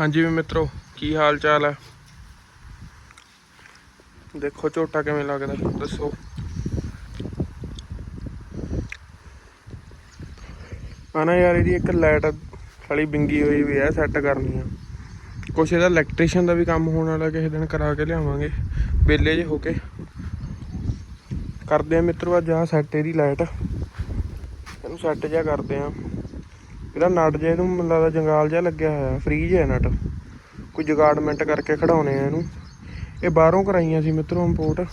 ਹਾਂਜੀ ਵੀ ਮਿੱਤਰੋ, ਕੀ ਹਾਲ ਚਾਲ ਹੈ? ਦੇਖੋ ਝੋਟਾ ਕਿਵੇਂ ਲੱਗਦਾ, ਦੱਸੋ। ਆਨਾ ਯਾਰ, ਇਹਦੀ ਇੱਕ ਲਾਈਟ ਸਾਲੀ ਬਿੰਗੀ ਹੋਈ ਵੀ ਹੈ ਸੈੱਟ ਕਰਨੀ ਆ। ਕੁਛ ਇਹਦਾ ਇਲੈਕਟ੍ਰੀਸ਼ੀਅਨ ਦਾ ਵੀ ਕੰਮ ਹੋਣ ਵਾਲਾ, ਕਿਸੇ ਦਿਨ ਕਰਾ ਕੇ ਲਿਆਵਾਂਗੇ। ਬੇਲੇ ਜੇ ਹੋ ਕੇ। ਕਰਦੇ ਆ ਮਿੱਤਰੋ, ਅੱਜ ਆ ਸੈੱਟ ਇਹਦੀ ਲਾਈਟ। ਇਹਨੂੰ ਸੈੱਟ ਜਿਹਾ ਕਰਦੇ ਆ। ਇਹਦਾ ਨਟ ਜੇ ਇਹਨੂੰ ਮੈਨੂੰ ਲੱਗਦਾ ਜੰਗਾਲ ਜਿਹਾ ਲੱਗਿਆ ਹੋਇਆ ਫ੍ਰੀਜ ਹੈ ਨਟ। ਕੋਈ ਜਗਾੜਮੈਂਟ ਕਰਕੇ ਖੜਾਉਣੇ ਆ ਇਹਨੂੰ। ਇਹ ਬਾਹਰੋਂ ਕਰਾਈਆਂ ਸੀ ਮਿੱਤਰੋ ਇੰਪੋਰਟ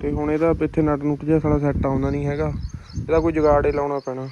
ਤੇ ਹੁਣ ਇਹਦਾ ਇੱਥੇ ਨਟ ਨੁੱਟ ਜਿਹਾ ਸਾਲਾ ਸੈੱਟ ਆਉਂਦਾ ਨਹੀਂ ਹੈਗਾ। ਇਹਦਾ ਕੋਈ ਜਗਾੜ ਹੀ ਲਾਉਣਾ ਪੈਣਾ।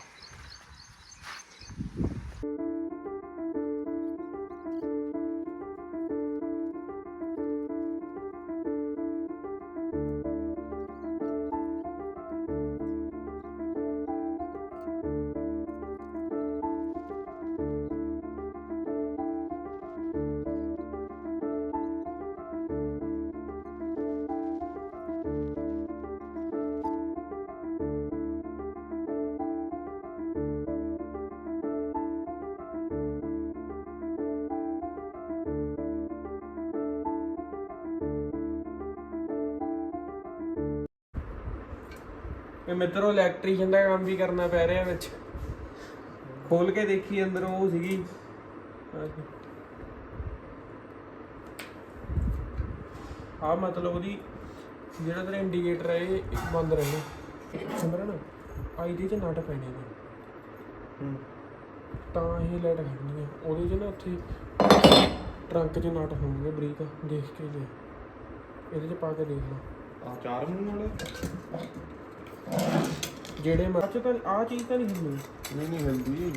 ਇਹ ਮਿੱਤਰੋ ਇਲੈਕਟ੍ਰੀਸ਼ੀਅਨ ਦਾ ਕੰਮ ਵੀ ਕਰਨਾ ਪੈ ਰਿਹਾ ਵਿੱਚ। ਖੋਲ ਕੇ ਦੇਖੀ ਅੰਦਰ ਉਹ ਸੀਗੀ। ਆ ਮਤਲਬ ਉਹਦੀ ਜਿਹੜਾ ਤੇਰਾ ਇੰਡੀਕੇਟਰ ਹੈ ਇਹ ਬੰਦ ਰਹਿਣਾ ਸਿਮਰਨ ਆ ਇਹਦੇ ਚ ਨਟ ਪੈਣੇ ਨੇ ਤਾਂ ਇਹ ਲਾਈਟ ਖੜਨੀ ਹੈ ਉਹਦੇ ਚ ਨਾ ਉੱਥੇ ਟਰੰਕ 'ਚ ਨਟ ਹੋਣਗੇ ਬਰੀਕ। ਦੇਖ ਕੇ ਲੈ ਇਹਦੇ ਚ ਪਾ ਕੇ ਦੇਖ ਲਓ ਆ ਚਾਰ ਮੂੰਹ ਵਾਲੇ? ਜਿਹੜੇ ਮਰਚ ਤਾਂ ਆ ਚੀਜ਼ ਤਾਂ ਨਹੀਂ ਹਿੱਲਣੀ ਨਹੀਂ ਨਹੀਂ ਹਿਲਦੀ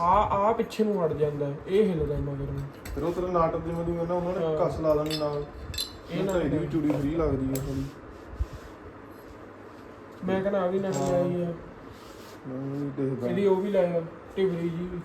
ਆ ਆ ਪਿੱਛੇ ਨੂੰ ਹਟ ਜਾਂਦਾ ਹੈ, ਇਹ ਹਿੱਲਦਾ ਮਗਰ ਨੂੰ। ਫਿਰ ਉਹ ਤੇਰਾ ਨਾਟਕ ਦੇ ਮਦੀ ਨਾ ਉਹਨਾਂ ਨੇ। ਕੱਸ ਲਾ ਦੇਣੀ ਨਾਲ। ਇਹ ਇਹ ਨਾ ਤਾਂ ਇਹਦੀ ਵੀ ਚੂੜੀ ਫਰੀ ਲੱਗਦੀ ਹੈ ਥੋੜੀ ਮੈਂ ਕਹਿੰਦਾ ਆ ਵੀ ਨਵੀਂ ਆਈ ਆ ਮੈਂ ਵੀ ਦੇਖਦਾ। ਇਹਦੀ ਉਹ ਵੀ ਲਾਇਆ ਟਿਬਰੀ ਜੀ ਵੀ।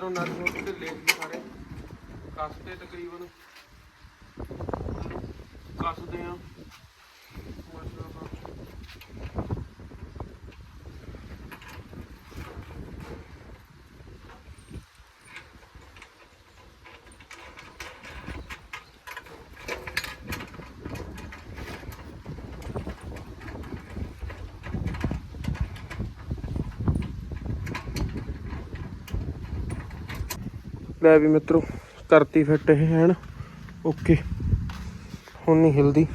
ਅੰਦਰੋਂ ਨਟ ਨੁੱਟ ਢਿੱਲੇ ਸੀ ਸਾਰੇ ਕੱਸਦੇ ਤਕਰੀਬਨ ਕੱਸਦੇ ਆ। ਲੈ ਵੀ ਮਿੱਤਰੋ, ਕਰਤੀ ਫਿੱਟ ਇਹ ਹਨ। ਓਕੇ ਹੁਣ ਨਹੀਂ ਹਿਲਦੀ।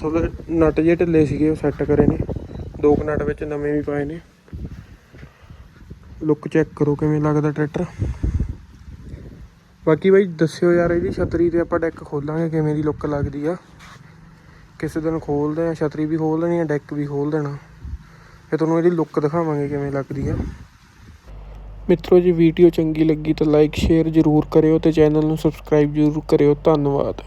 ਥੋੜੇ ਨਟ ਜੇ ਢਿੱਲੇ ਸੀਗੇ, ਉਹ ਸੈੱਟ ਕਰੇ ਨੇ। ਦੋ ਕੁ ਨਟ ਵਿੱਚ ਨਵੇਂ ਵੀ ਪਾਏ ਨੇ। ਲੁੱਕ ਚੈੱਕ ਕਰੋ ਕਿਵੇਂ ਲੱਗਦਾ ਟਰੈਕਟਰ ਬਾਕੀ ਬਾਈ, ਦੱਸਿਓ ਯਾਰ ਇਹਦੀ ਛਤਰੀ ਤੇ ਆਪਾਂ ਡੈਕ ਖੋਲਾਂਗੇ, ਕਿਵੇਂ ਦੀ ਲੁੱਕ ਲੱਗਦੀ ਆ। ਕਿਸੇ ਦਿਨ ਖੋਲਦੇ ਆ ਛਤਰੀ ਵੀ ਖੋਲ ਦੇਣੀ ਆ ਡੈਕ ਵੀ ਖੋਲ ਦੇਣਾ। ਫਿਰ ਤੁਹਾਨੂੰ ਇਹਦੀ ਲੁੱਕ ਦਿਖਾਵਾਂਗੇ ਕਿਵੇਂ ਲੱਗਦੀ ਆ। ਮਿੱਤਰੋ, ਜੇ ਵੀਡੀਓ ਚੰਗੀ ਲੱਗੀ ਤਾਂ ਲਾਈਕ ਸ਼ੇਅਰ ਜ਼ਰੂਰ ਕਰਿਓ ਅਤੇ ਚੈਨਲ ਨੂੰ ਸਬਸਕ੍ਰਾਈਬ ਜ਼ਰੂਰ ਕਰਿਓ। ਧੰਨਵਾਦ।